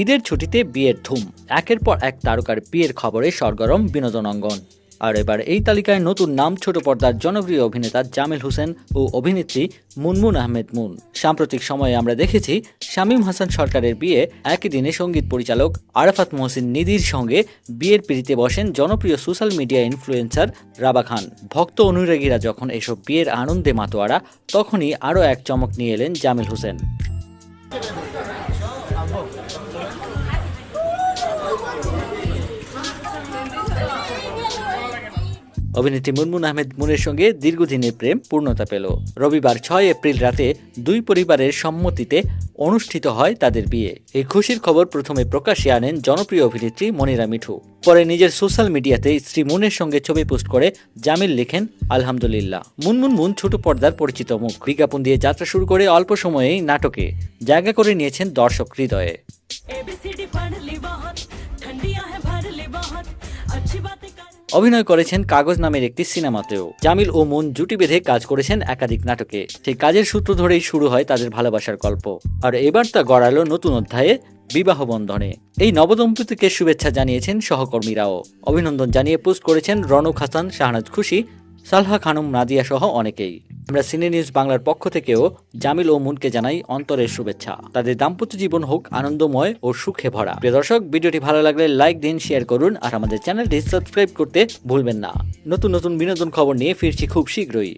ঈদের ছুটিতে বিয়ের ধুম। একের পর এক তারকার বিয়ের খবরে সরগরম বিনোদন অঙ্গন। আর এবার এই তালিকায় নতুন নাম ছোট পর্দার জনপ্রিয় অভিনেতা জামিল হোসেন ও অভিনেত্রী মুনমুন আহমেদ মুন। সাম্প্রতিক সময়ে আমরা দেখেছি শামীম হাসান সরকারের বিয়ে, একই দিনে সংগীত পরিচালক আরাফাত মহসিন নিধির সঙ্গে বিয়ের পিড়িতে বসেন জনপ্রিয় social media influencer Raba Khan. ভক্ত অনুরাগীরা যখন এসব বিয়ের আনন্দে মাতোয়ারা, তখনই আরও এক চমক নিয়ে এলেন জামিল হোসেন। অভিনেত্রী মুনমুন আহমেদ মুনের সঙ্গে দীর্ঘদিনের প্রেম পূর্ণতা পেল। রবিবার ছয় এপ্রিল রাতে দুই পরিবারের সম্মতিতে অনুষ্ঠিত হয় তাদের বিয়ে। এই খুশির খবর প্রথমে প্রকাশ্যে আনেন জনপ্রিয় অভিনেত্রী মনিরা মিঠু। পরে নিজের সোশ্যাল মিডিয়াতে স্ত্রী মুনের সঙ্গে ছবি পোস্ট করে জামিল লেখেন, আলহামদুলিল্লাহ। মুনমুন মুন ছোট পর্দার পরিচিত মুখ। বিজ্ঞাপন দিয়ে যাত্রা শুরু করে অল্প সময়েই নাটকে জায়গা করে নিয়েছেন দর্শক হৃদয়ে। অভিনয় করেছেন কাগজ নামের একটি সিনেমাতেও। জামিল ও মন জুটি বেঁধে কাজ করেছেন একাধিক নাটকে। সেই কাজের সূত্র ধরেই শুরু হয় তাদের ভালোবাসার গল্প। আর এবার তা গড়ালো নতুন অধ্যায়ে বিবাহ বন্ধনে। এই নবদম্পতিকে শুভেচ্ছা জানিয়েছেন সহকর্মীরাও। অভিনন্দন জানিয়ে পোস্ট করেছেন রনক হাসান, শাহনাজ খুশি সালহা খানুম নাজিয়া সহ অনেকেই। আমরা সিনে নিউজ বাংলার পক্ষ থেকেও জামিল ও মুনকে জানাই অন্তরের শুভেচ্ছা। তাদের দাম্পত্য জীবন হোক আনন্দময় ও সুখে ভরা। প্রিয় দর্শক, ভিডিওটি ভালো লাগলে লাইক দিন, শেয়ার করুন, আর আমাদের চ্যানেলটি সাবস্ক্রাইব করতে ভুলবেন না। নতুন নতুন বিনোদন খবর নিয়ে ফিরছি খুব শীঘ্রই।